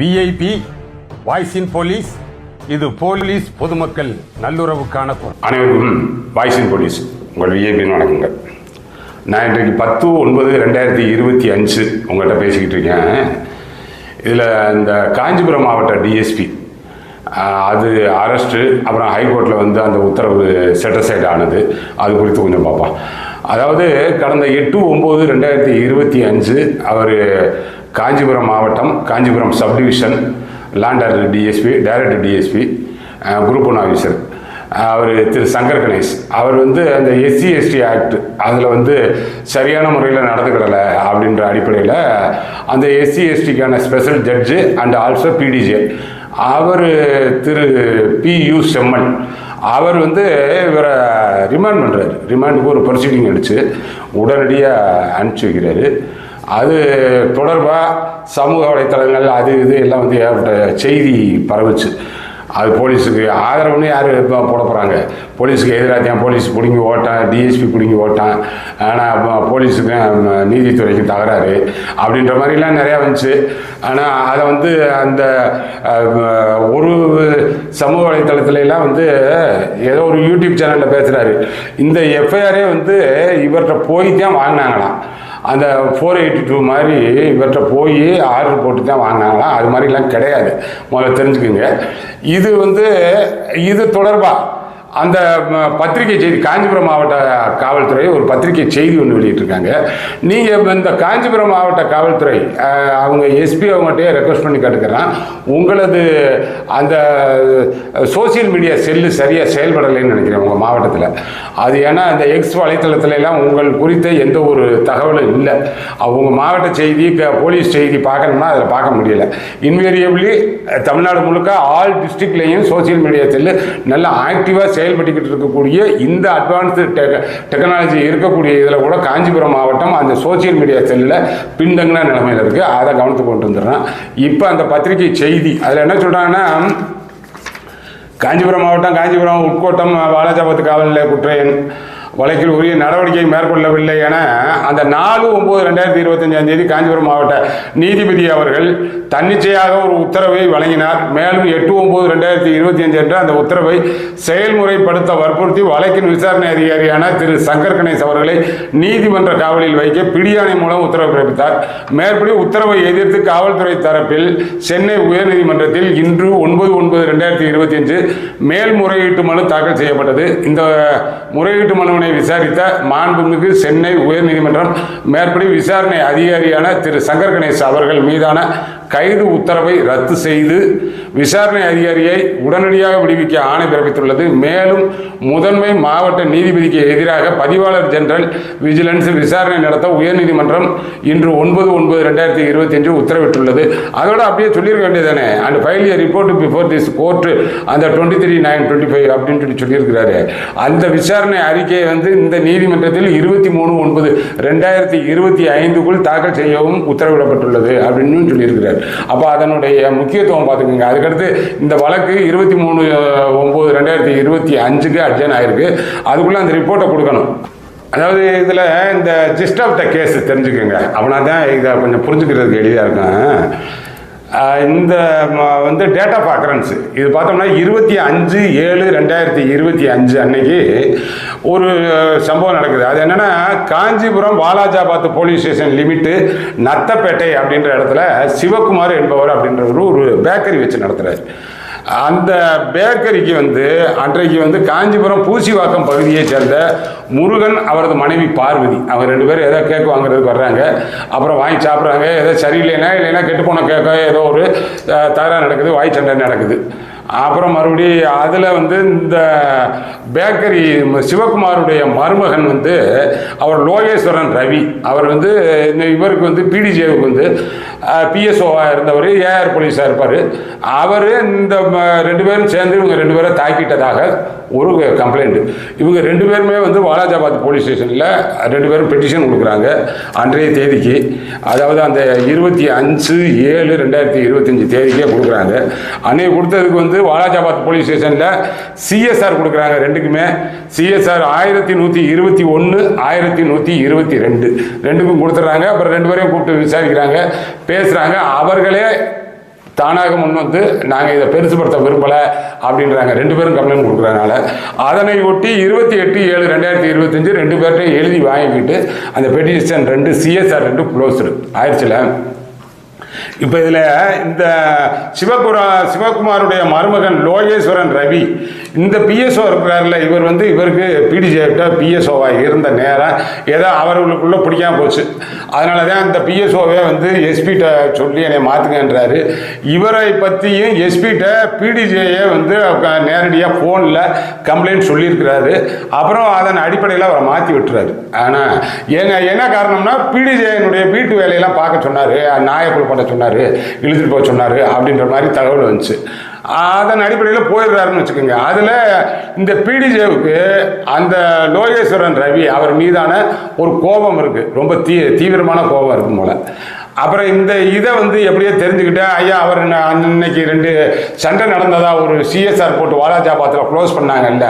VIP voice in police இது police பொதுமக்கள் நல்லுறவுக்கான குரல் அனைவருக்கும் வாய்ஸின் போலீஸ் உங்கள் விஐபின்னு வணக்கங்க நான் இன்றைக்கு பத்து ஒன்பது ரெண்டாயிரத்தி இருபத்தி அஞ்சு உங்கள்கிட்ட பேசிக்கிட்டு இருக்கேன். இதில் இந்த காஞ்சிபுரம் மாவட்ட டிஎஸ்பி அது அரெஸ்ட்டு அப்புறம் ஹைகோர்ட்டில் வந்து அந்த உத்தரவு செட்டசைட் ஆனது. அது குறித்து கொஞ்சம் பார்ப்போம். அதாவது கடந்த எட்டு ஒம்பது ரெண்டாயிரத்தி இருபத்தி அஞ்சு அவர் காஞ்சிபுரம் மாவட்டம் Kanchipuram subdivision lander DSP director DSP group one officer அவர் திரு சங்கர் கணேஷ். அவர் வந்து அந்த எஸ்சி எஸ்டி ஆக்ட் அதில் வந்து சரியான முறையில் நடந்துக்கிடலை அப்படின்ற அடிப்படையில் அந்த SC எஸ்டிக்கான special judge and also PDJ our Thiru P U Semman அவர் வந்து இவரை ரிமாண்ட் பண்ணுறாரு ரிமாண்டுக்கு ஒரு ப்ரொசீடிங் அடித்து உடனடியாக அனுப்பிச்சி வைக்கிறாரு. அது தொடர்பாக சமூக வலைத்தளங்கள் அது இது எல்லாம் வந்து ஏகப்பட்ட செய்தி பரவுச்சு. அது போலீஸுக்கு ஆதரவுன்னு யார் இப்போ போட போகிறாங்க போலீஸுக்கு எதிராக தான் போலீஸ் பிடுங்கி ஓட்டான் டிஎஸ்பி பிடுங்கி ஓட்டான். ஆனால் போலீஸுக்கும் நீதித்துறைக்கும் தகராறு அப்படின்ற மாதிரிலாம் நிறையா வந்துச்சு. ஆனால் அதை வந்து அந்த ஒரு சமூக வலைத்தளத்துலலாம் வந்து ஏதோ ஒரு யூடியூப் சேனலில் பேசுகிறாரு இந்த எஃப்ஐஆரே வந்து இவர்கிட்ட போய் தான் வாங்கினாங்களாம். அந்த ஃபோர் எயிட்டி டூ மாதிரி இவர்கிட்ட போய் ஆர்டர் போட்டு தான் வாங்கினாங்களாம் அது மாதிரிலாம் கிடையாது. முதல்ல தெரிஞ்சுக்குங்க. இது வந்து இது தொடர்பாக அந்த பத்திரிகை செய்தி காஞ்சிபுரம் மாவட்ட காவல்துறை ஒரு பத்திரிகை செய்தி ஒன்று வெளியிட்டிருக்காங்க. நீங்கள் இந்த காஞ்சிபுரம் மாவட்ட காவல்துறை அவங்க எஸ்பி அவங்ககிட்டயே ரெக்வஸ்ட் பண்ணி கேட்டுக்கிறேன். உங்களது அந்த சோசியல் மீடியா செல்லு சரியாக செயல்படலைன்னு நினைக்கிறேன் உங்கள் மாவட்டத்தில். அது ஏன்னா அந்த எக்ஸ் வலைத்தளத்துல எல்லாம் உங்கள் குறித்த எந்த ஒரு தகவலும் இல்லை. அவங்க மாவட்ட செய்தி போலீஸ் செய்தி பார்க்கணும்னா அதில் பார்க்க முடியல. இன்வேரியபிளி தமிழ்நாடு முழுக்க ஆல் டிஸ்ட்ரிக்ட்லேயும் சோசியல் மீடியா செல்லு நல்லா ஆக்டிவாக செயல்பட்டுக்கிட்டு இருக்கக்கூடிய இந்த அட்வான்ஸ்டு டெக் டெக்னாலஜி இருக்கக்கூடிய இதில் கூட காஞ்சிபுரம் மாவட்டம் அந்த சோசியல் மீடியா செல்லில் பின்தங்கின நிலைமையில் இருக்குது அதை கவனித்து கொண்டு வந்துடுறேன். இப்போ அந்த பத்திரிகை செய்தி அதில் என்ன சொல்கிறாங்கன்னா காஞ்சிபுரம் மாவட்டம் காஞ்சிபுரம் உட்கோட்டம் வாலாஜாபாத் காவல் நிலைய குற்றையன் வழக்கில் உரிய நடவடிக்கை மேற்கொள்ளவில்லை என அந்த நாலு ஒம்பது ரெண்டாயிரத்தி இருபத்தஞ்சாம் தேதி காஞ்சிபுரம் மாவட்ட நீதிபதி அவர்கள் தன்னிச்சையாக ஒரு உத்தரவை வழங்கினார். மேலும் எட்டு ஒன்பது ரெண்டாயிரத்தி இருபத்தி அஞ்சு என்ற அந்த உத்தரவை செயல்முறைப்படுத்த வற்புறுத்தி வழக்கின் விசாரணை அதிகாரியான திரு சங்கர் கணேஷ் அவர்களை நீதிமன்ற காவலில் வைக்க பிடியாணை மூலம் உத்தரவு பிறப்பித்தார். மேற்படி உத்தரவை எதிர்த்து காவல்துறை தரப்பில் சென்னை உயர்நீதிமன்றத்தில் இன்று ஒன்பது ஒன்பது ரெண்டாயிரத்தி இருபத்தி அஞ்சு மேல்முறையீட்டு மனு தாக்கல் செய்யப்பட்டது. இந்த முறையீட்டு மனு மனுவினை விசாரித்த மாண்புமிகு சென்னை உயர்நீதிமன்றம் மேற்படி விசாரணை அதிகாரியான திரு சங்கர் கணேஷ் அவர்கள் மீதான கைது உத்தரவை ரத்து செய்து விசாரணை அதிகாரியை உடனடியாக விடுவிக்க ஆணை பிறப்பித்துள்ளது. மேலும் முதன்மை மாவட்ட நீதிபதிக்கு எதிராக பதிவாளர் ஜெனரல் விஜிலன்ஸ் விசாரணை நடத்த உயர்நீதிமன்றம் இன்று ஒன்பது ஒன்பது ரெண்டாயிரத்தி இருபத்தி அஞ்சு உத்தரவிட்டுள்ளது. அதோட அப்படியே சொல்லியிருக்க வேண்டியதானே and file report before this court அந்த twenty three nine twenty five அப்படின்னு சொல்லி சொல்லியிருக்கிறாரு. அந்த விசாரணை அறிக்கையை வந்து இந்த நீதிமன்றத்தில் இருபத்தி மூணு ஒன்பது ரெண்டாயிரத்தி இருபத்தி ஐந்துக்குள் தாக்கல் செய்யவும் உத்தரவிடப்பட்டுள்ளது அப்படின்னு சொல்லியிருக்கிறார். அப்போ அதனுடைய முக்கியத்துவம் பார்த்துக்கோங்க. அதுக்கடுத்து இந்த வழக்கு இருபத்தி மூணு ஒம்பது ரெண்டாயிரத்தி இருபத்தி அஞ்சுக்கு அட்ஜன் ஆயிருக்கு. அதுக்குள்ளே அந்த ரிப்போர்ட்டை கொடுக்கணும். அதாவது இதில் இந்த ஜிஸ்ட் ஆஃப் த கேஸ் தெரிஞ்சுக்கோங்க. அப்படின்னா தான் இதை கொஞ்சம் புரிஞ்சுக்கிறதுக்கு எளிதாக இருக்கும் இந்த வந்து டேட் ஆஃப் அக்கரன்ஸு இது பார்த்தோம்னா இருபத்தி அஞ்சு ஏழு ரெண்டாயிரத்தி இருபத்தி அஞ்சு அன்னைக்கு ஒரு சம்பவம் நடக்குது. அது என்னென்னா Kanchipuram Walajabad police station limit Nathapettai அப்படின்ற இடத்துல சிவகுமார் என்பவர் அப்படின்றவர் ஒரு பேக்கரி வச்சு நடத்துகிறார் அந்த பேக்கரிக்கு வந்து அன்றைக்கு வந்து காஞ்சிபுரம் பூசிவாக்கம் பகுதியைச் சேர்ந்த முருகன் அவரது மனைவி பார்வதி. அவங்க ரெண்டு பேரும் ஏதோ கேக் வாங்குறதுக்கு வர்றாங்க. அப்புறம் வாங்கி சாப்பிட்றாங்க. ஏதோ சரியில்லைன்னா இல்லைன்னா கெட்டுப்போன கேக்கோ ஏதோ ஒரு தகராறு நடக்குது வாய் சண்டை நடக்குது. அப்புறம் மறுபடி அதில் வந்து இந்த பேக்கரி சிவகுமாருடைய மருமகன் வந்து அவர் லோகேஸ்வரன் ரவி. அவர் வந்து இந்த இவருக்கு வந்து பிடிஜேவுக்கு வந்து பிஎஸ்ஓவாக இருந்தவர் ஏஆர் போலீஸாக இருப்பார். அவர் இந்த ரெண்டு பேரும் சேர்ந்து இவங்க ரெண்டு பேரை தாக்கிட்டதாக ஒரு கம்ப்ளைண்ட் இவங்க ரெண்டு பேருமே வந்து வாலாஜாபாத் போலீஸ் ஸ்டேஷனில் ரெண்டு பேரும் பெட்டிஷன் கொடுக்குறாங்க அன்றைய தேதிக்கு. அதாவது அந்த இருபத்தி அஞ்சு ஏழு ரெண்டாயிரத்தி இருபத்தஞ்சி தேதிக்கே கொடுக்குறாங்க. அன்னைக்கு கொடுத்ததுக்கு வந்து வாலாஜாபாத் போலீஸ் ஸ்டேஷனில் சிஎஸ்ஆர் கொடுக்குறாங்க ரெண்டுக்குமே. சிஎஸ்ஆர் ஆயிரத்தி நூற்றி இருபத்தி ஒன்று ஆயிரத்தி நூற்றி இருபத்தி ரெண்டு. ரெண்டுக்கும் கொடுத்துட்றாங்க அப்புறம் ரெண்டு பேரையும் கூப்பிட்டு விசாரிக்கிறாங்க. பேசுகிறாங்க அவர்களே தானாக முன் வந்து நாங்கள் இதை பெருசுப்படுத்த விரும்பலை அப்படின்றாங்க. ரெண்டு பேரும் கம்ப்ளைண்ட் கொடுக்குறதுனால. அதனை ஒட்டி இருபத்தி எட்டு ஏழு ரெண்டாயிரத்தி இருபத்தஞ்சு ரெண்டு பேர்கிட்டையும் எழுதி வாங்கிக்கிட்டு அந்த பெட்டிஷன் ரெண்டு சிஎஸ்ஆர் ரெண்டு க்ளோஸ்டு ஆயிடுச்சுல. இப்போ இதில் இந்த சிவகுரா சிவகுமாருடைய மருமகன் லோகேஸ்வரன் ரவி இந்த பிஎஸ்ஓ இருக்கிறார்ல இவர் வந்து இவருக்கு பிடிஜேட்ட பிஎஸ்ஓவாக இருந்த நேரம் ஏதோ அவர்களுக்குள்ளே பிடிக்காம போச்சு. அதனால தான் இந்த பிஎஸ்ஓவே வந்து எஸ்பிகிட்ட சொல்லி என்னை மாற்றுங்கன்றாரு இவரை பற்றியும் எஸ்பிகிட்ட பிடிஜேயே வந்து நேரடியாக ஃபோனில் கம்ப்ளைண்ட் சொல்லியிருக்கிறாரு. அப்புறம் அதன் அடிப்படையில் அவரை மாற்றி விட்டுறாரு. ஆனால் என்ன என்ன காரணம்னா பிடிஜேனுடைய வீட்டு வேலையெல்லாம் பார்க்க சொன்னார். நாயக்குழு பண்ண சொன்னார் இழுத்துட்டு போக சொன்னார் அப்படின்ற மாதிரி தகவல் வந்துச்சு. அதன் அடிப்படையில் போயிடுறாருன்னு வச்சுக்கோங்க. அதில் இந்த பிடிஜேவுக்கு அந்த லோகேஸ்வரன் ரவி அவர் மீதான ஒரு கோபம் இருக்குது ரொம்ப தீ தீவிரமான கோபம் இருக்கும் போல. அப்புறம் இந்த இதை வந்து எப்படியோ தெரிஞ்சுக்கிட்டு ஐயா அவர் அன்னைக்கு ரெண்டு சண்டை நடந்ததா ஒரு சிஎஸ்ஆர் போட்டு வாலாஜாபாத்தில் க்ளோஸ் பண்ணாங்கல்ல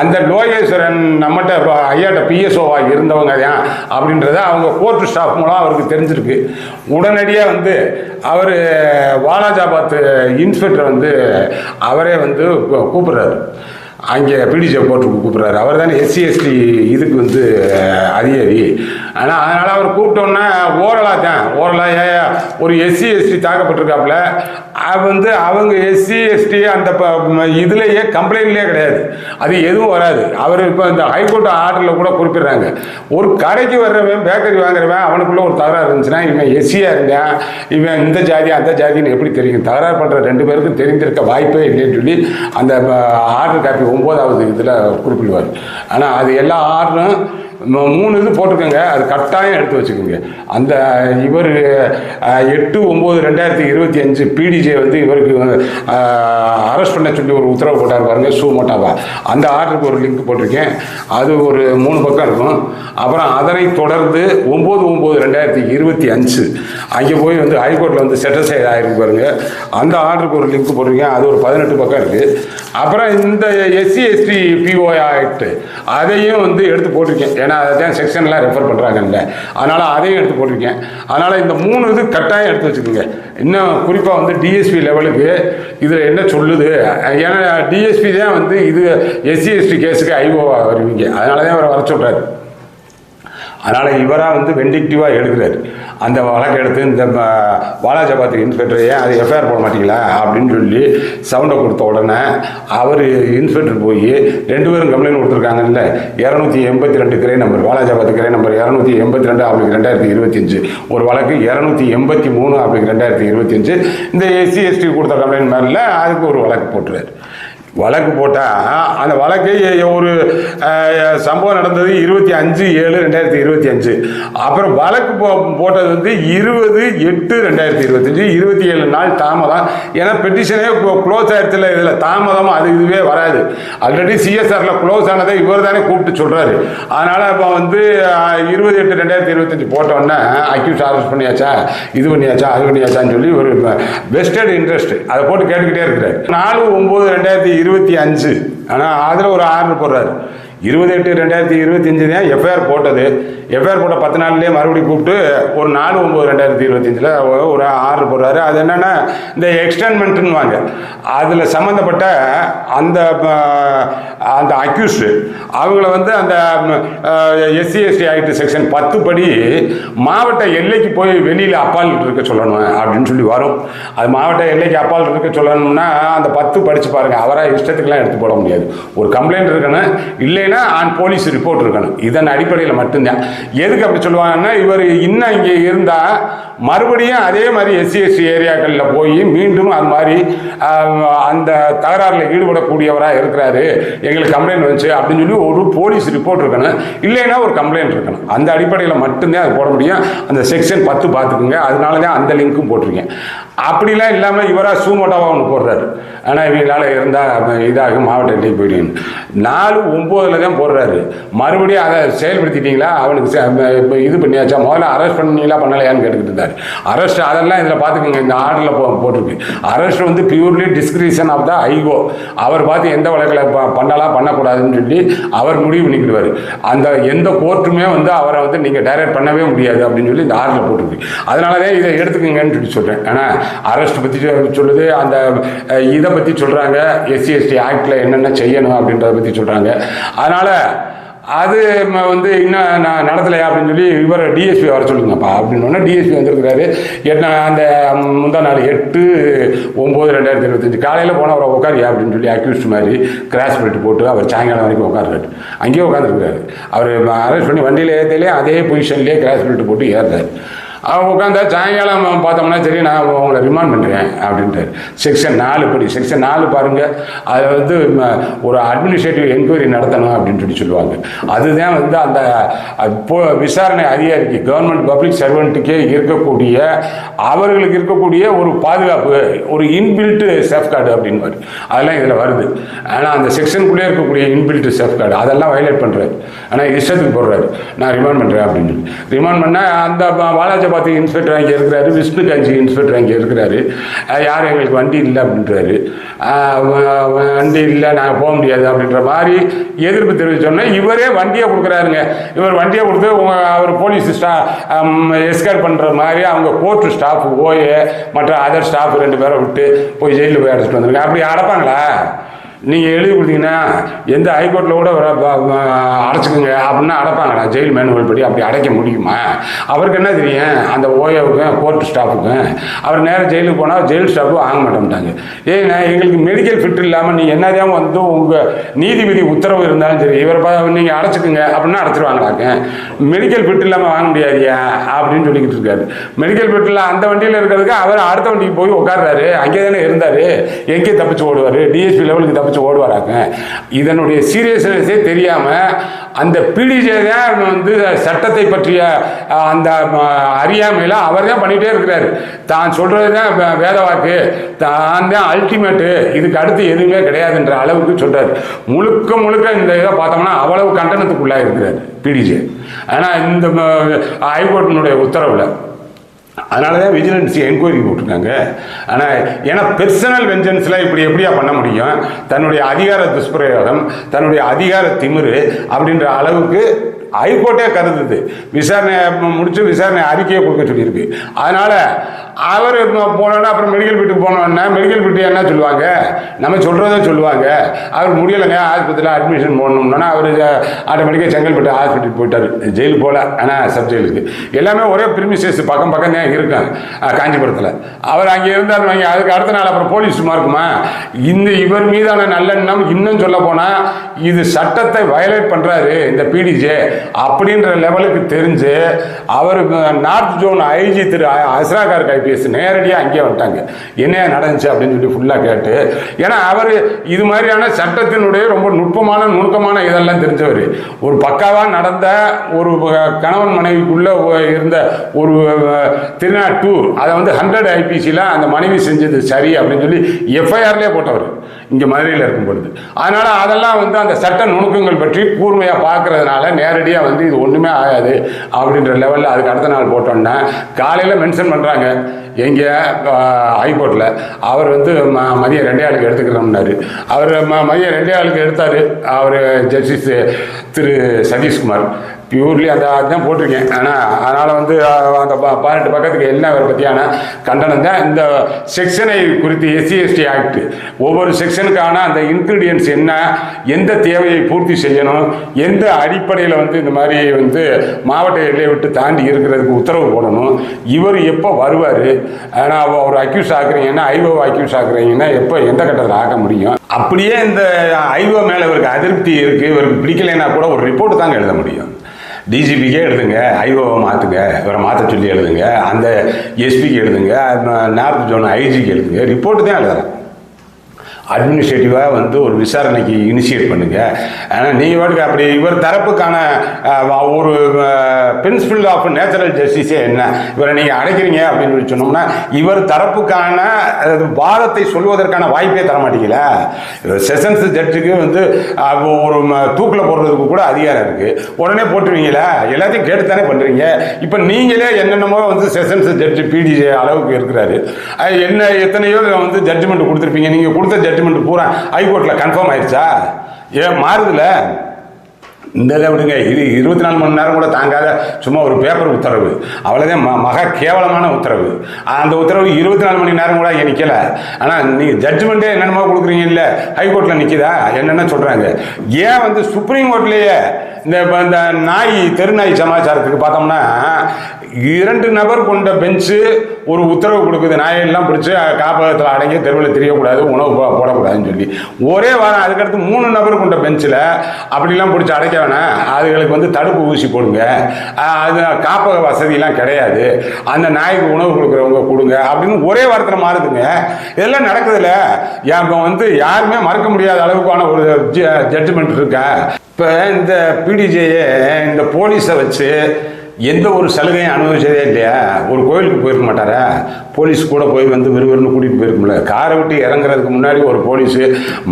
அந்த லோகேஸ்வரன் நம்மகிட்ட ஐயாட்ட பிஎஸ்ஓவா இருந்தவங்க தான் அப்படின்றத அவங்க கோர்ட் ஸ்டாஃப் மூலம் அவருக்கு தெரிஞ்சிருக்கு. உடனடியாக வந்து அவர் வாலாஜாபாத் இன்ஸ்பெக்டர் வந்து அவரே வந்து கூப்பிடுறாரு. அங்கே பிடிஜே போட்டு கூப்பிட்றாரு. அவர் தானே எஸ்சி எஸ்டி இதுக்கு வந்து அதிகாரி. ஆனால் அதனால் அவர் கூப்பிட்டோன்னே ஓரலாக தான். ஓரலாக ஒரு எஸ்சி எஸ்டி தாக்கப்பட்டிருக்காப்புல. வந்து அவங்க எஸ்சி எஸ்டி அந்த இதுலேயே கம்ப்ளைண்ட்லேயே கிடையாது. அது எதுவும் வராது. அவர் இப்போ இந்த ஹைகோர்ட் ஆர்டரில் கூட குறிப்பிடுறாங்க. ஒரு கடைக்கு வர்றவன் பேக்கரி வாங்குறவன் அவனுக்குள்ளே ஒரு தகராறு இருந்துச்சுன்னா இவன் எஸ்சியாக இருந்தேன்? இவன் இந்த ஜாதி அந்த ஜாதின்னு எப்படி தெரியும்? தகராறு பண்ணுற ரெண்டு பேருக்கும் தெரிந்திருக்க வாய்ப்பே இல்லைன்னு சொல்லி அந்த ஆர்டர் காப்பி ஒம்போதாவது இதில் குறிப்பிடுவார். ஆனால் அது எல்லா ஆர்டரும் மூணு இது போட்டிருக்கோங்க. அது கட்டாயம் எடுத்து வச்சுக்கோங்க. அந்த இவர் எட்டு ஒம்பது ரெண்டாயிரத்தி இருபத்தி அஞ்சு பிடிஜே வந்து இவருக்கு அரெஸ்ட் பண்ண சொல்லி ஒரு உத்தரவு போட்டார் பாருங்க சூ மோட்டாவா அந்த ஆர்டருக்கு ஒரு லிங்க் போட்டிருக்கேன். அது ஒரு மூணு பக்கம் இருக்கும். அப்புறம் அதனை தொடர்ந்து ஒம்பது ஒம்பது ரெண்டாயிரத்தி இருபத்தி அஞ்சு அங்கே போய் வந்து ஹைகோர்ட்டில் வந்து செட்டிஸ்ஃபைட் ஆகிருக்கு பாருங்க. அந்த ஆர்டருக்கு ஒரு லிங்க் போட்டிருக்கேன். அது ஒரு பதினெட்டு பக்கம் இருக்குது அப்புறம் இந்த எஸ்சி எஸ்டி பிஓ ஆக்ட் அதையும் வந்து எடுத்து போட்டிருக்கேன். ஏன்னா அதை தான் செக்ஷன்லாம் ரெஃபர் பண்ணுறாங்கல்ல அதனால் அதையும் எடுத்து போட்டிருக்கேன். அதனால் இந்த மூணு இது கட்டாயம் எடுத்து வச்சுக்கோங்க. இன்னும் குறிப்பாக வந்து டிஎஸ்பி லெவலுக்கு இதில் என்ன சொல்லுது? ஏன்னா டிஎஸ்பி தான் வந்து இது எஸ்சி எஸ்டி கேஸுக்கு ஐஓ வருவீங்க. அதனால தான் அவரை வர சொல்கிறாரு அதனால் இவராக வந்து வெண்டிக்டிவாக எடுக்கிறார். அந்த வழக்கு எடுத்து இந்த ம- வாலாஜாபாத் இன்ஸ்பெக்டர் ஏன் அது எஃப்ஐஆர் போட மாட்டீங்களா அப்படின்னு சொல்லி சவுண்டை கொடுத்த உடனே அவர் இன்ஸ்பெக்டர் போய் ரெண்டு பேரும் கம்ப்ளைண்ட் கொடுத்துருக்காங்கல்ல. இரநூத்தி எண்பத்தி ரெண்டு crime number Walajabad crime number இரநூத்தி எண்பத்தி ரெண்டு அப்படி ரெண்டாயிரத்தி இருபத்தஞ்சு ஒரு வழக்கு இரநூத்தி எண்பத்தி மூணு அப்படி ரெண்டாயிரத்தி இருபத்தஞ்சு இந்த எஸ்சி எஸ்டி கொடுத்த கம்ப்ளைண்ட் மேலே அதுக்கு ஒரு வழக்கு போட்டுறாரு. வழக்கு போட்டால் அந்த வழக்கு ஒரு சம்பவம் நடந்தது இருபத்தி அஞ்சு ஏழு ரெண்டாயிரத்தி இருபத்தி அஞ்சு. அப்புறம் வழக்கு போ போட்டது வந்து இருபது எட்டு ரெண்டாயிரத்தி இருபத்தஞ்சு இருபத்தி ஏழு நாள் தாமதம். ஏன்னா பெட்டிஷனே க்ளோஸ் ஆயிடுச்சுல இதில் தாமதம் அது இதுவே வராது. ஆல்ரெடி சிஎஸ்ஆரில் க்ளோஸ் ஆனதை இவர் தானே கூப்பிட்டு சொல்கிறாரு அதனால் இப்போ வந்து இருபது எட்டு ரெண்டாயிரத்தி இருபத்தஞ்சு போட்டோன்னே அக்யூஸ் அரெஸ்ட் பண்ணியாச்சா? இது பண்ணியாச்சா? அது பண்ணியாச்சான்னு சொல்லி ஒரு வெஸ்டட் இன்ட்ரெஸ்ட் அதை போட்டு கேட்டுக்கிட்டே இருக்கிறார். நாலு ஒம்பது ரெண்டாயிரத்தி இருபத்தி அஞ்சு. ஆனால் அதில் ஒரு ஆர்டர் போடுறாரு. இருபது எட்டு ரெண்டாயிரத்தி இருபத்தி அஞ்சு தான் எஃப்ஐஆர் போட்டது. எஃப்ஐஆர் போட்ட பத்து நாள்லேயே மறுபடியும் கூப்பிட்டு ஒரு நாலு ஒம்பது ரெண்டாயிரத்தி இருபத்தஞ்சில் ஒரு ஆர்டர் போடுறாரு. அது என்னென்னா இந்த எக்ஸ்டென்மெண்ட்டுன்னு வாங்க அதில் சம்மந்தப்பட்ட அந்த அந்த அக்யூஸ்டு அவங்கள வந்து அந்த எஸ்சி எஸ்டி ஆக்ட் செக்ஷன் பத்து படி மாவட்ட எல்லைக்கு போய் வெளியில் அப்பால் இருக்க சொல்லணும் அப்படின்னு சொல்லி வரும். அது மாவட்ட எல்லைக்கு அப்பால் இருக்க சொல்லணும்னா அந்த பத்து படித்து பாருங்கள் அவராக இஷ்டத்துக்கெலாம் எடுத்து போட முடியாது. ஒரு கம்ப்ளைண்ட் இருக்கணும். இல்லைன்னா ஆன் போலீஸ் ரிப்போர்ட் இருக்கணும். இதன் அடிப்படையில் மட்டும்தான். எதுக்கு அப்படி சொல்லுவாங்கன்னா இவர் இன்னும் இங்கே இருந்தால் மறுபடியும் அதே மாதிரி எஸ்சி எஸ்டி ஏரியாக்களில் போய் மீண்டும் அது மாதிரி அந்த தகராறில் ஈடுபடக்கூடியவராக இருக்கிறாரு. எங்களுக்கு கம்ப்ளைண்ட் வந்துச்சு அப்படின்னு சொல்லி ஒரு போலீஸ் ரிப்போர்ட் இருக்கணும். இல்லைன்னா ஒரு கம்ப்ளைண்ட் இருக்கணும். அந்த அடிப்படையில் மட்டும்தான் அது போட முடியும். அந்த செக்ஷன் பத்து பார்த்துக்குங்க. அதனால தான் அந்த லிங்க்கும் போட்டிருக்கேன். அப்படிலாம் இல்லாமல் இவராக சூமோட்டாவாக ஒன்று போடுறாரு. ஆனால் இவங்களால் இருந்தால் இதாக மாவட்ட எல்லைக்கு போயிடுங்க நாலு ஒம்போதில் தான் போடுறாரு. மறுபடியும் அதை செயல்படுத்திட்டீங்களா? அவனுக்கு இது பண்ணியாச்சா? முதல்ல அரெஸ்ட் பண்ணீங்களா பண்ணலையான்னு கேட்டுக்கிட்டு இருந்தார். இருக்காரு அரெஸ்ட் அதெல்லாம் இதில் பார்த்துக்கோங்க இந்த ஆர்டரில் போ போட்டிருக்கு. அரெஸ்ட் வந்து பியூர்லி டிஸ்கிரிப்ஷன் ஆஃப் த ஐகோ அவர் பார்த்து எந்த வழக்கில் பண்ணலாம் பண்ணக்கூடாதுன்னு சொல்லி அவர் முடிவு பண்ணிக்கிடுவார் அந்த எந்த கோர்ட்டுமே வந்து அவரை வந்து நீங்கள் டைரக்ட் பண்ணவே முடியாது அப்படின்னு சொல்லி இந்த ஆர்டரில் போட்டிருக்கு. அதனால தான் இதை எடுத்துக்கோங்கன்னு சொல்லி சொல்கிறேன் ஏன்னா அரெஸ்ட் பற்றி சொல்லுது அந்த இதை பற்றி சொல்கிறாங்க எஸ்சி எஸ்டி ஆக்டில் என்னென்ன செய்யணும் அப்படின்றத பற்றி சொல்கிறாங்க அதனால் அது வந்து இன்னும் நான் நடத்தலையா அப்படின்னு சொல்லி இவர் டிஎஸ்பி வர சொல்லுங்கப்பா அப்படின்னு டிஎஸ்பி வந்திருக்கிறாரு. என்ன அந்த முந்தா நாள் எட்டு ஒம்பது ரெண்டாயிரத்தி இருபத்தஞ்சு. காலையில் போனால் அவரை உட்காரியா அப்படின்னு சொல்லி அக்யூஸ்ட் மாதிரி கிராஸ் பெல்ட் போட்டு அவர் சாயங்காலம் வரைக்கும் உட்காருக்காரு அங்கேயே உட்காந்துருக்காரு அவர் அரெஸ்ட் பண்ணி வண்டியில் ஏற்றலே அதே பொசிஷன்லேயே கிராஸ் பெல்ட் போட்டு ஏறுறாரு. அவன் உட்காந்தா சாயங்காலம் பார்த்தோம்னா சரி நான் உங்களை ரிமாண்ட் பண்ணுறேன் அப்படின்ட்டு செக்ஷன் நாலு படி செக்ஷன் நாலு பாருங்கள் அதை வந்து ஒரு அட்மினிஸ்ட்ரேட்டிவ் என்கொயரி நடத்தணும் அப்படின்னு சொல்லி சொல்லுவாங்க. அதுதான் வந்து அந்த இப்போ விசாரணை அதிகாரிக்கு கவர்மெண்ட் பப்ளிக் சர்வெண்ட்டுக்கே இருக்கக்கூடிய அவர்களுக்கு இருக்கக்கூடிய ஒரு பாதுகாப்பு ஒரு இன்பில்ட்டு சேஃப்கார்டு அப்படின்னு அதெல்லாம் இதில் வருது. ஆனால் அந்த செக்ஷனுக்குள்ளே இருக்கக்கூடிய இன்பில்ட் சேஃப்கார்டு அதெல்லாம் வயலேட் பண்ணுறாரு ஆனால் இஷ்டத்துக்கு போடுறாரு. நான் ரிமாண்ட் பண்ணுறேன் அப்படின்னு ரிமாண்ட் பண்ணால் அந்த பாலாஜி பார்த்து இன்ஸ்பெக்டர் அங்கே இருக்கிறாரு விஷ்ணு கஞ்சி இன்ஸ்பெக்டர் அங்கே இருக்கிறாரு. யாரும் எங்களுக்கு வண்டி இல்லை அப்படின்றாரு. வண்டி இல்லை நாங்கள் போக முடியாது அப்படின்ற மாதிரி எதிர்ப்பு தெரிவிச்சோன்னே இவரே வண்டியை கொடுக்குறாருங்க. இவர் வண்டியை கொடுத்து உங்கள் அவர் போலீஸ் ஸ்டா எஸ்கேட் பண்ணுற மாதிரி அவங்க கோர்ட்டு ஸ்டாஃப் ஓஏ மற்ற அதர் ஸ்டாஃப் ரெண்டு பேரை விட்டு போய் ஜெயிலில் போய் அடைச்சிட்டு வந்துருங்க அப்படி அடைப்பாங்களா? நீங்கள் எழுதி கொடுத்தீங்கன்னா எந்த ஹைகோர்ட்டில் கூட அடைச்சிக்கோங்க அப்படின்னா அடைப்பாங்களா ஜெயில் மேனுவல் படி அப்படி அடைக்க முடியுமா? அவருக்கு என்ன தெரியும்? அந்த ஓயோவுக்கும் கோர்ட் ஸ்டாஃபுக்கும் அவர் நேரம் ஜெயிலுக்கு போனால் ஜெயில் ஸ்டாஃபும் வாங்க மாட்டேன்ட்டாங்க. ஏன்னா எங்களுக்கு மெடிக்கல் ஃபிட் இல்லாமல் நீ என்னதான் வந்து உங்கள் நீதிபதி உத்தரவு இருந்தாலும் சரி இவரை பா நீங்கள் அடைச்சிக்கோங்க அப்படின்னா அடைச்சிருவாங்களாக்க மெடிக்கல் ஃபிட் இல்லாமல் வாங்க முடியாதியா? அப்படின்னு சொல்லிக்கிட்டு இருக்காரு. மெடிக்கல் ஃபிட்டில் அந்த வண்டியில் இருக்கிறதுக்கு அவர் அடுத்த வண்டிக்கு போய் உட்காடுறாரு அங்கே தானே இருந்தார். எங்கேயே தப்பிச்சு ஓடுவார்? டிஎஸ்பி லெவலுக்கு தப்பிச்சு ஓடுவாராங்க. இதனுடைய சீரியஸ்னஸே தெரியாமல் அந்த பிடிஜே தான் வந்து சட்டத்தை பற்றிய அந்த அறியாமையில் அவர் தான் பண்ணிகிட்டே இருக்கிறார். தான் சொல்கிறது தான் வே- வேத வாக்கு. தான் தான் அல்டிமேட்டு இதுக்கு அடுத்து எதுவுமே கிடையாதுன்ற அளவுக்கு சொல்கிறார் முழுக்க முழுக்க இந்த இதை பார்த்தோம்னா அவ்வளவு கண்டனத்துக்குள்ளாக இருக்கிறார் பிடிஜே ஆனால் இந்த ஹைகோர்ட்டினுடைய உத்தரவில் அதனால தான் விஜிலன்ஸ் என்கொயரி போட்டிருக்காங்க. ஆனால் ஏன்னா பெர்சனல் வெஞ்சன்ஸில் இப்படி எப்படியா பண்ண முடியும்? தன்னுடைய அதிகார துஷ்பிரயோகம் தன்னுடைய அதிகார திமிரு அப்படின்ற அளவுக்கு ஹைகோர்ட்டே கருதுது. விசாரணை முடிச்சு விசாரணை அறிக்கையை கொடுக்க சொல்லியிருக்கு. அதனால அவர் போனோன்னா அப்புறம் மெடிக்கல் வீட்டுக்கு போனோன்னா மெடிக்கல் வீட்டு என்ன சொல்லுவாங்க? நம்ம சொல்கிறத சொல்லுவாங்க. அவர் முடியலைங்க ஆஸ்பத்திரியில் அட்மிஷன் போடணும்னா அவர் ஆட்டோமேட்டிக்காக செங்கல்பட்டு ஹாஸ்பிட்டல் போயிட்டார். ஜெயில் போல ஆனால் சப் ஜெயிலுக்கு. எல்லாமே ஒரே பிரிமிசஸ் பக்கம் பக்கம் தான் இருக்காங்க காஞ்சிபுரத்தில். அவர் அங்கே இருந்தார் வாங்கி அதுக்கு அடுத்த நாள் அப்புறம் போலீஸ் சும்மா இருக்குமா? இந்த இவர் மீதான நல்லெண்ணம் இன்னும் சொல்ல போனால் இது சட்டத்தை வயலேட் பண்ணுறாரு இந்த பிடிஜே அப்படின்ற லெவலுக்கு தெரிஞ்சு அவர் north zone IG Thiru Asra Garg IPS நேரடியாக அங்கேயே வந்துட்டாங்க. என்ன நடந்துச்சு அப்படின்னு சொல்லி ஃபுல்லாக கேட்டு. ஏன்னா அவர் இது மாதிரியான சட்டத்தினுடைய ரொம்ப நுட்பமான நுணுக்கமான இதெல்லாம் தெரிஞ்சவர். ஒரு பக்காவாக நடந்த ஒரு கணவன் மனைவிக்குள்ளே இருந்த ஒரு திருநா டூ அதை வந்து ஹண்ட்ரட் ஐபிசியில் அந்த மனைவி செஞ்சது சரி அப்படின்னு சொல்லி எஃப்ஐஆர்லேயே போட்டவர். இங்கே மதுரையில் இருக்கும் பொழுது அதனால் அதெல்லாம் வந்து அந்த சட்ட நுணுக்கங்கள் பற்றி கூர்மையாக பார்க்கறதுனால நேரடியாக வந்து இது ஒன்றுமே ஆகாது அப்படின்ற லெவலில் அதுக்கு அடுத்த நாள் போட்டோன்னா காலையில் மென்ஷன் பண்ணுறாங்க எங்கே ஹைகோர்ட்டில் அவர் வந்து ம மதியம் ரெண்டே ஆளுக்கு எடுத்துக்கிறோம்னாரு. அவர் ம மதியம் ரெண்டே ஆளுக்கு எடுத்தார். அவர் ஜஸ்டிஸ் திரு சதீஷ்குமார். பியூர்லி அந்த அதுதான் போட்டிருக்கேன். ஆனால் அதனால் வந்து அந்த ப- பதினெட்டு பக்கத்துக்கு என்ன அவரை பற்றியான கண்டனம் தான் இந்த செக்ஷனை குறித்து எஸ்சி எஸ்டி ஆக்ட் ஒவ்வொரு செக்ஷனுக்கான அந்த இன்க்ரீடியன்ஸ் என்ன எந்த தேவையை பூர்த்தி செய்யணும் எந்த அடிப்படையில் வந்து இந்த மாதிரி வந்து மாவட்ட எல்லையை விட்டு தாண்டி இருக்கிறதுக்கு உத்தரவு போடணும். இவர் எப்போ வருவார்? ஆனால் ஒரு அக்யூஸ் ஆக்குறீங்கன்னா ஐஓ அக்யூஸ் ஆக்குறீங்கன்னா எப்போ எந்த கட்டத்தில் ஆக்க முடியும்? அப்படியே இந்த ஐஓ மேலே இவருக்கு அதிருப்தி இருக்குது இவருக்கு பிடிக்கலைன்னா கூட ஒரு ரிப்போர்ட் தாங்க எழுத முடியும். டிஜிபிக்கே எழுதுங்க ஐஓவை மாற்றுங்க இவரை மாற்ற சொல்லி எழுதுங்க அந்த எஸ்பிக்கு எழுதுங்க நார்த் ஜோன் ஐஜிக்கு எழுதுங்க ரிப்போர்ட்டு தான் எழுதுறேன். அட்மினிஸ்ட்ரேட்டிவாக வந்து ஒரு விசாரணைக்கு இனிஷியேட் பண்ணுங்க. ஆனால் நீங்கள் பாட்டுக்கு அப்படி இவர் தரப்புக்கான ஒரு பிரின்சிபிள் ஆஃப் நேச்சுரல் ஜஸ்டிஸே என்ன? இவரை நீங்கள் அடைக்கிறீங்க அப்படின்னு சொல்லி சொன்னோம்னா இவர் தரப்புக்கான வாதத்தை சொல்வதற்கான வாய்ப்பே தர மாட்டீங்களா? செஷன்ஸ் ஜட்ஜுக்கு வந்து ஒரு தூக்கில் போடுறதுக்கு கூட அதிகாரம் இருக்குது உடனே போட்டுருவீங்களா? எல்லாத்தையும் கேட்டு தானே பண்ணுறீங்க இப்போ நீங்களே என்னென்னமோ வந்து செஷன்ஸ் ஜட்ஜு பிடிஜே அளவுக்கு இருக்கிறாரு. என்ன எத்தனையோ வந்து ஜட்ஜ்மெண்ட் கொடுத்துருப்பீங்க. நீங்கள் கொடுத்த ஜட்ஜ் ஜட்ஜ்மெண்ட் பூரா ஹைகோர்ட்டில் கன்ஃபார்ம் ஆயிடுச்சா ஏன் மாறுதுல. இந்த இதை விடுங்க. இது இருபத்தி நாலு மணி நேரம் கூட தாங்காத சும்மா ஒரு பேப்பர் உத்தரவு. அவ்வளோதான் ம மக கேவலமான உத்தரவு. அந்த உத்தரவு இருபத்தி நாலு மணி நேரம் கூட இங்கே நிற்கல ஆனால் நீங்கள் ஜட்ஜ்மெண்ட்டே என்னென்னமோ கொடுக்குறீங்க இல்லை ஹைகோர்ட்டில் நிற்கிதா என்னென்ன சொல்கிறாங்க ஏன் வந்து சுப்ரீம் கோர்ட்லேயே இந்த இந்த நாய் தெருநாய் சமாச்சாரத்துக்கு பார்த்தோம்னா இரண்டு நபர் கொண்ட பெஞ்சு ஒரு உத்தரவு கொடுக்குது. நாயெல்லாம் பிடிச்சி காப்பகத்தில் அடங்கி தெருவில் தெரியக்கூடாது உணவு போடக்கூடாதுன்னு சொல்லி. ஒரே வாரம் அதுக்கடுத்து மூணு நபர் கொண்ட பெஞ்சில் அப்படிலாம் பிடிச்சி அடைக்க வேணாம். அதுகளுக்கு வந்து தடுப்பு ஊசி போடுங்க. அது காப்பக வசதியெல்லாம் கிடையாது. அந்த நாய்க்கு உணவு கொடுக்குறவங்க கொடுங்க அப்படின்னு ஒரே வாரத்தில் மாறுதுங்க. இதெல்லாம் நடக்குதுல்ல. இப்போ வந்து யாருமே மறக்க முடியாத அளவுக்கான ஒரு ஜட்ஜ்மெண்ட் இருக்கா? இப்போ இந்த பிடிஜேயை இந்த போலீஸை வச்சு எந்த ஒரு சலுகையும் அனுபவிச்சதே இல்லையா? ஒரு கோயிலுக்கு போயிருக்க மாட்டாரா? போலீஸ் கூட போய் வந்து விறுவிறுன்னு கூட்டிகிட்டு போயிருக்கும்ல. காரை விட்டு இறங்குறதுக்கு முன்னாடி ஒரு போலீஸு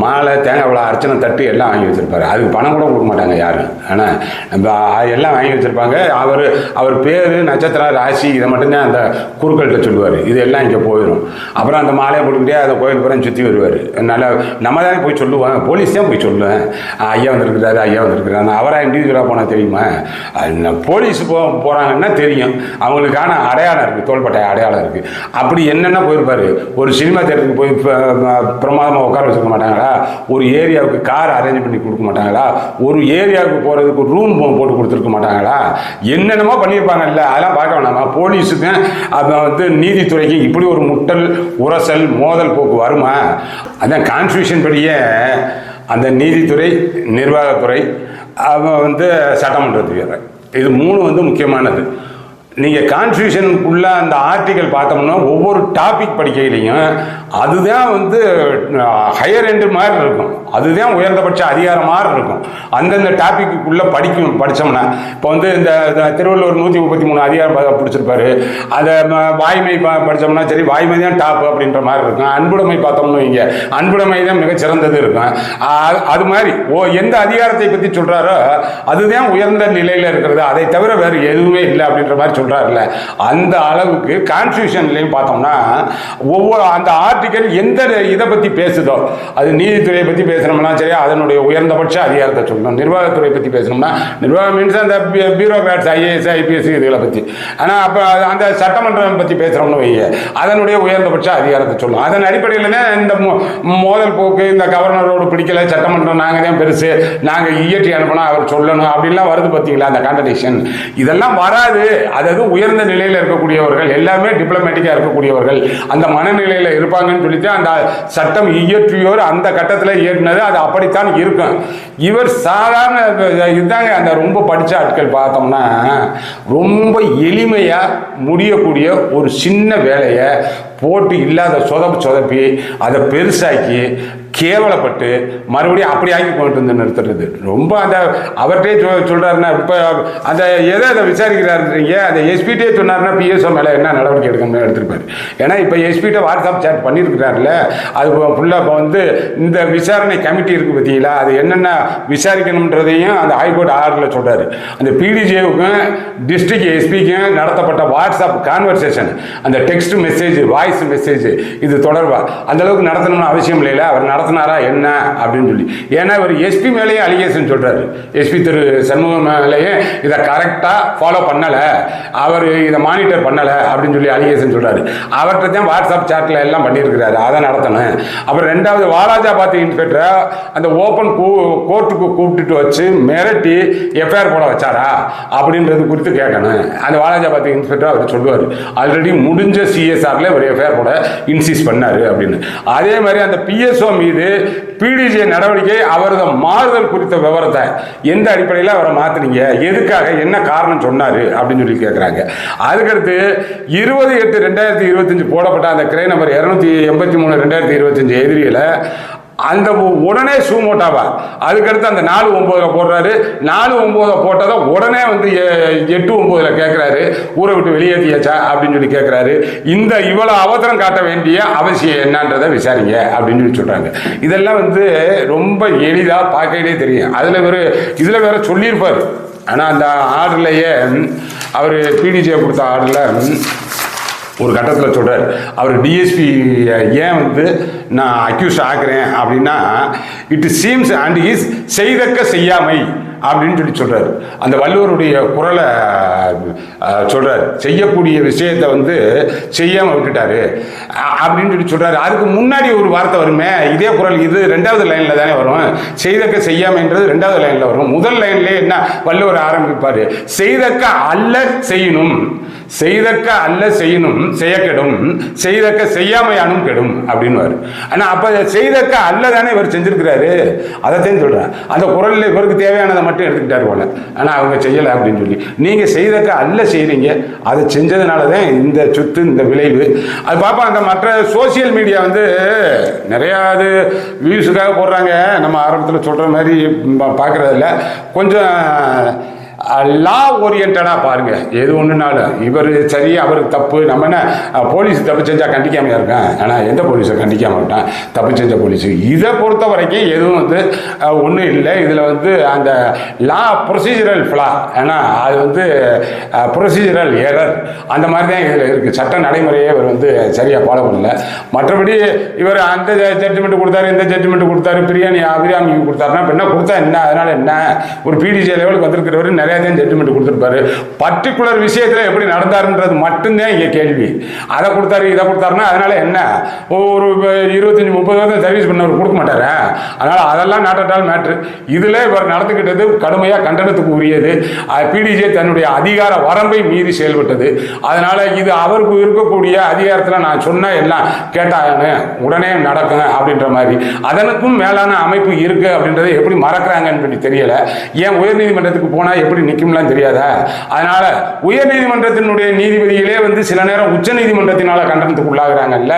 மாலை தேங்காய் அவ்வளோ அர்ச்சனை தட்டு எல்லாம் வாங்கி வச்சிருப்பாரு. அதுக்கு பணம் கூட கொடுக்க மாட்டாங்க யாரும். ஆனால் நம்ம எல்லாம் வாங்கி வச்சிருப்பாங்க. அவர் அவர் பேர் நட்சத்திரம் ராசி இதை மட்டும்தான் அந்த குருக்கள்கிட்ட சொல்லுவார். இது எல்லாம் இங்கே போயிடும் அப்புறம் அந்த மாலையை போட்டுக்கிட்டே அதை கோயில் புறம் சுற்றி வருவார். நல்லா நம்ம தானே போய் சொல்லுவாங்க போலீஸ் தான் போய் சொல்லுவேன். ஐயா வந்திருக்கிறாரு ஐயா வந்திருக்கிறாரு. அவராக இண்டிவிஜுவலாக போனால் தெரியுமா? போலீஸ் போ போகிறாங்கன்னா தெரியும். அவங்களுக்கான அடையாளம் இருக்குது தோள்பட்டை அடையாளம் இருக்குது அப்படி என்னென்ன போயிருப்பாரு? ஒரு சினிமா தேட்டருக்கு போய் பிரமாதமாக உட்கார வச்சுக்க மாட்டாங்களா? ஒரு ஏரியாவுக்கு கார் அரேஞ்ச் பண்ணி கொடுக்க மாட்டாங்களா? ஒரு ஏரியாவுக்கு போகிறதுக்கு ரூம் போட்டு கொடுத்துருக்க மாட்டாங்களா? என்னென்னமோ பண்ணியிருப்பாங்கல்ல அதெல்லாம் பார்க்க வேணாமா? போலீஸுக்கு அப்புறம் வந்து நீதித்துறைக்கு இப்படி ஒரு முட்டல் உரசல் மோதல் போக்கு வருமா? அதான் கான்ஸ்டியூஷன் படியே அந்த நீதித்துறை நிர்வாகத்துறை அவன் வந்து சட்டமன்றத்துக்கு இது மூணு வந்து முக்கியமானது. நீங்கள் கான்ஸ்டியூஷனுக்குள்ள அந்த ஆர்டிக்கல் பார்த்தோம்னா ஒவ்வொரு டாபிக் படிக்கையிலையும் அதுதான் வந்து ஹையர் எண்டு மாதிரி இருக்கும். அதுதான் உயர்ந்தபட்ச அதிகாரம் மாதிரி இருக்கும். அந்தந்த டாப்பிக்குள்ளே படிக்கும் படித்தோம்னா இப்போ வந்து இந்த திருவள்ளுவர் நூற்றி முப்பத்தி மூணு அதிகாரம் பிடிச்சிருப்பாரு. அதை வாய்மை ப- படிச்சோம்னா சரி வாய்மை தான் டாப் அப்படின்ற மாதிரி இருக்கும். அன்புடைமை பார்த்தோம்னு வைங்க. அன்புடைமை தான் மிக சிறந்தது இருக்கும். அது மாதிரி ஓ எந்த அதிகாரத்தை பற்றி சொல்கிறாரோ அதுதான் உயர்ந்த நிலையில் இருக்கிறது. அதை தவிர வேறு எதுவுமே இல்லை அப்படின்ற மாதிரி சொல்கிறாருல்ல அந்த அளவுக்கு கான்ஸ்டியூஷன்லேயும் பார்த்தோம்னா ஒவ்வொரு அந்த ஆர்டிக்கல் எந்த இதை பற்றி பேசுதோ அது நீதித்துறையை பற்றி பேசுனோம்னா சரி அதனுடைய உயர்ந்தபட்ச அதிகாரத்தை சொல்லணும். நிர்வாகத்துறை பற்றி பேசணும்னா நிர்வாகம் மீன்ஸ் அந்த பியூரோக்ராட்ஸ் ஐஏஎஸ் ஐபிஎஸ் இதுகளை பற்றி ஆனால் அப்போ அந்த சட்டமன்றம் பற்றி பேசுகிறோம்னு வைங்க. அதனுடைய உயர்ந்தபட்ச அதிகாரத்தை சொல்லணும். அதன் அடிப்படையில் தான் இந்த மோ- மோதல் போக்கு இந்த கவர்னரோடு பிடிக்கல சட்டமன்றம் நாங்கள் தான் பெருசு நாங்கள் இயற்றி அனுப்பினா அவர் சொல்லணும் அப்படிலாம் வருது பார்த்தீங்களா அந்த கான்ட்ரடிக்ஷன் இதெல்லாம் வராது. அதாவது உயர்ந்த நிலையில் இருக்கக்கூடியவர்கள் எல்லாமே டிப்ளமேட்டிக்காக இருக்கக்கூடியவர்கள். அந்த மனநிலையில் இருப்பாங்கன்னு சொல்லிட்டு அந்த சட்டம் இயற்றியோர் அந்த கட்டத்தில் இயற்றினது அது அப்படித்தான் இருக்கும். இவர் சாதாரண இதுதாங்க அந்த ரொம்ப படித்த ஆட்கள் பார்த்தோம்னா ரொம்ப எளிமையாக முடியக்கூடிய ஒரு சின்ன வேலையை போட்டு இல்லாத சொதப்பு சொதப்பி அதை பெருசாக்கி கேவலப்பட்டு மறுபடியும் அப்படி ஆக்கி கொண்டு வந்து நிறுத்துறது. ரொம்ப அந்த அவர்கிட்டே சொல் சொல்கிறாருன்னா இப்போ அந்த எதை அதை விசாரிக்கிறாருன்றீங்க? அந்த எஸ்பிட்டே சொன்னார்னா பிஎஸ்ஓ மேலே என்ன நடவடிக்கை எடுக்கணும்னு எடுத்திருப்பாரு. ஏன்னா இப்போ எஸ்பிட்டே வாட்ஸ்அப் சேட் பண்ணியிருக்கிறாருல அது ஃபுல்லாக இப்போ வந்து இந்த விசாரணை கமிட்டி இருக்குது பார்த்தீங்களா அது என்னென்ன விசாரிக்கணுன்றதையும் அந்த ஹைகோர்ட் ஆர்டரில் சொல்கிறாரு அந்த பிடிஜேவுக்கும் டிஸ்ட்ரிக்ட் எஸ்பிக்கும் நடத்தப்பட்ட வாட்ஸ்அப் கான்வர்சேஷன் அந்த டெக்ஸ்ட் மெசேஜ் வாய்ஸ் மெசேஜ் இது தொடர்பாக அந்தளவுக்கு நடத்தணும்னு அவசியம் இல்லையில அவர் நடத்தினாரா என்ன அப்படின்னு சொல்லி. ஏன்னா இவர் எஸ்பி மேலேயே அலிகேஷன் சொல்றாரு. எஸ்பி திரு சண்முகம் மேலேயே இதை கரெக்டாக ஃபாலோ பண்ணலை. அவர் இதை மானிட்டர் பண்ணலை அப்படின்னு சொல்லி அலிகேஷன் சொல்றாரு. அவர்கிட்ட தான் வாட்ஸ்அப் சாட்டில் எல்லாம் பண்ணியிருக்கிறாரு. அதை நடத்தணும். அப்புறம் ரெண்டாவது வாலாஜாபாத் இன்ஸ்பெக்டரை அந்த ஓப்பன் கோர்ட்டுக்கு கூப்பிட்டுட்டு வச்சு மிரட்டி எஃப்ஐஆர் போட வச்சாரா அப்படின்றது குறித்து கேட்கணும் அந்த வாலாஜாபாத் இன்ஸ்பெக்டர் அவர் சொல்லுவார். ஆல்ரெடி முடிஞ்ச சிஎஸ்ஆர்ல ஒரு எஃப்ஐஆர் போட இன்சிஸ் பண்ணார் அப்படின்னு. அதே மாதிரி அந்த பிஎஸ்ஓ மீது பிடிஜே நடவடிக்கை அவரது மாறுதல் குறித்த விவரத்தை எந்த அடிப்படையில் அவரை மாத்துனீங்க? எதுக்காக? என்ன காரணம் சொன்னாரு? அப்படின்னு சொல்லி கேட்குறாங்க அதுக்கடுத்து இருபது எட்டு ரெண்டாயிரத்தி இருபத்தஞ்சு போடப்பட்ட அந்த கிரை நம்பர் இரநூத்தி எண்பத்தி மூணு ரெண்டாயிரத்தி இருபத்தஞ்சு எதிரியில் அந்த உடனே உடனே சூமோட்டாவா அதுக்கடுத்து அந்த நாலு ஒம்போதில் போடுறாரு. நாலு ஒன்பதுல போட்டதை உடனே வந்து எ- எட்டு ஒம்போதில் கேட்குறாரு ஊரை விட்டு வெளியேற்றியாச்சா அப்படின்னு சொல்லி கேட்குறாரு இந்த இவ்வளோ அவசரம் காட்ட வேண்டிய அவசியம் என்னன்றதை விசாரிங்க அப்படின்னு சொல்லி சொல்கிறாங்க இதெல்லாம் வந்து ரொம்ப எளிதாக பார்க்கையிலே தெரியும். அதில் வேறு இதில் வேற சொல்லியிருப்பார். ஆனால் அந்த ஆர்டர்லையே அவர் பிடிஜே கொடுத்த ஆர்டரில் ஒரு கட்டத்தில் சொல்கிறார் அவர் டிஎஸ்பி ஏன் வந்து நான் அக்யூஸ் ஆகிறேன் அப்படின்னா இட் சீம்ஸ் அண்ட் இஸ் செய்தக்க செய்யாமை அப்படின்னு சொல்லி சொல்கிறார் அந்த வள்ளுவருடைய குரலை சொல்கிறார் செய்யக்கூடிய விஷயத்தை வந்து செய்யாமல் விட்டுட்டாரு. அப்படின்னு சொல்லி சொல்கிறாரு அதுக்கு முன்னாடி ஒரு வார்த்தை வருமே இதே குரல் இது ரெண்டாவது லைனில் தானே வரும். செய்தக்க செய்யாமன்றது ரெண்டாவது லைனில் வரும். முதல் லைன்லேயே என்ன வள்ளுவர் ஆரம்பிப்பார். செய்தக்க அல்ல செய்யணும். செய்தக்க அல்ல செய்யணும் செய்ய கெடும் செய்தக்க செய்யாமையானும் கெடும் அப்படின்னு ஆனால் அப்போ செய்தக்க அல்ல தானே இவர் செஞ்சிருக்கிறாரு? அதைத்தான் சொல்கிறேன் அந்த குரலில் இவருக்கு தேவையானதை மட்டும் எடுத்துக்கிட்டார் போல. ஆனால் அவங்க செய்யலை அப்படின்னு சொல்லி. நீங்கள் செய்தக்க அல்ல செய்கிறீங்க அதை செஞ்சதுனால தான் இந்த சொத்து இந்த விளைவு. அது பார்ப்போம் அந்த மற்ற சோசியல் மீடியா வந்து நிறையா அது வியூஸுக்காக போடுறாங்க. நம்ம ஆரம்பத்தில் சொல்கிற மாதிரி பார்க்குறதில்ல கொஞ்சம் லா ஓரியன்டாக பாருங்க. எது ஒன்றுனாலும் இவர் சரி அவருக்கு தப்பு நம்ம என்ன போலீஸ் தப்பு செஞ்சால் கண்டிக்காமையா இருக்கேன்? ஆனால் எந்த போலீஸை கண்டிக்காம விட்டான் தப்பு செஞ்ச போலீஸு. இதை பொறுத்த வரைக்கும் எதுவும் வந்து ஒன்றும் இல்லை. இதில் வந்து அந்த லா ப்ரொசீஜரல் ஃப்ளா ஏன்னா அது வந்து ப்ரொசீஜரல் எரர். அந்த மாதிரி தான் இதில் இருக்குது சட்ட நடைமுறையே இவர் வந்து சரியாக ஃபாலோ பண்ணல. மற்றபடி இவர் அந்த ஜட்ஜ்மெண்ட் கொடுத்தாரு இந்த ஜட்ஜ்மெண்ட் கொடுத்தாரு பிரியாணி அபிராமிக்கு கொடுத்தாருன்னா இப்போ என்ன கொடுத்தா என்ன அதனால் என்ன? ஒரு பிடிஜே லெவலுக்கு வந்திருக்கிறவர் நிறைய தான் ஜட்ஜ்மெண்ட் கொடுத்துருப்பாரு. பர்டிகுலர் விஷயத்தில் எப்படி நடந்தாருன்றது மட்டும்தான் இங்கே கேள்வி. அதை கொடுத்தாரு இதை கொடுத்தாருன்னா அதனால என்ன? ஒரு இருபத்தஞ்சி முப்பது வருஷம் சர்வீஸ் பண்ணவர் கொடுக்க மாட்டாரு? அதனால அதெல்லாம் நாட்டால் மேட்ரு இதில் இவர் நடந்துக்கிட்டது கடுமையாக கண்டனத்துக்கு உரியது பிடிஜே தன்னுடைய அதிகார வரம்பை மீறி செயல்பட்டது. அதனால இது அவருக்கு இருக்கக்கூடிய அதிகாரத்தில் நான் சொன்ன எல்லாம் கேட்டாங்கன்னு உடனே நடக்கும் அப்படின்ற மாதிரி. அதனுக்கும் மேலான அமைப்பு இருக்கு அப்படின்றத எப்படி மறக்கிறாங்கன்னு தெரியல. ஏன் உயர்நீதிமன்றத்துக்கு போனால் எப்படி நிற்கும்லாம் தெரியாதா? அதனால உயர் நீதிமன்றத்தினுடைய நீதிபதிகளே வந்து சில நேரம் உச்ச நீதிமன்றத்தினால கண்டனத்துக்கு உள்ளாகிறாங்கல்ல.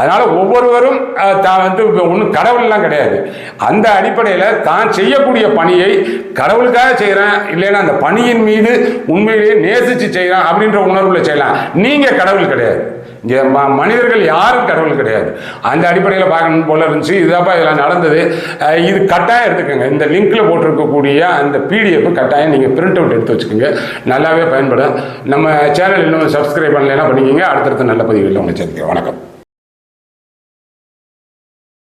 அதனால ஒவ்வொருவரும் தான் வந்து ஒன்றும் கடவுள்லாம் கிடையாது. அந்த அடிப்படையில் தான் செய்யக்கூடிய பணியை கடவுளுக்காக செய்கிறேன் இல்லைன்னா அந்த பணியின் மீது உண்மையிலேயே நேசிச்சு செய்கிறேன் அப்படின்ற உணர்வுல செய்யலாம். நீங்கள் கடவுள் கிடையாது. மனிதர்கள் யாரும் கடவுள் கிடையாது. அந்த அடிப்படையில் பார்க்கணும் போல இருந்துச்சு. இதுதாப்பா இதெல்லாம் நடந்தது. இது கட்டாயம் எடுத்துக்கோங்க. இந்த லிங்க்ல போட்டிருக்கக்கூடிய அந்த பிடிஎஃப் கட்டாயம் நீங்கள் பிரிண்ட் அவுட் எடுத்து வச்சுக்கோங்க. நல்லாவே பயன்படும். நம்ம சேனல் இன்னும் சப்ஸ்கிரைப் பண்ணலாம் பண்ணிக்கோங்க. அடுத்தடுத்த நல்ல பதிவுகளில் உங்களை சேர்த்துக்கிறேன் வணக்கம்.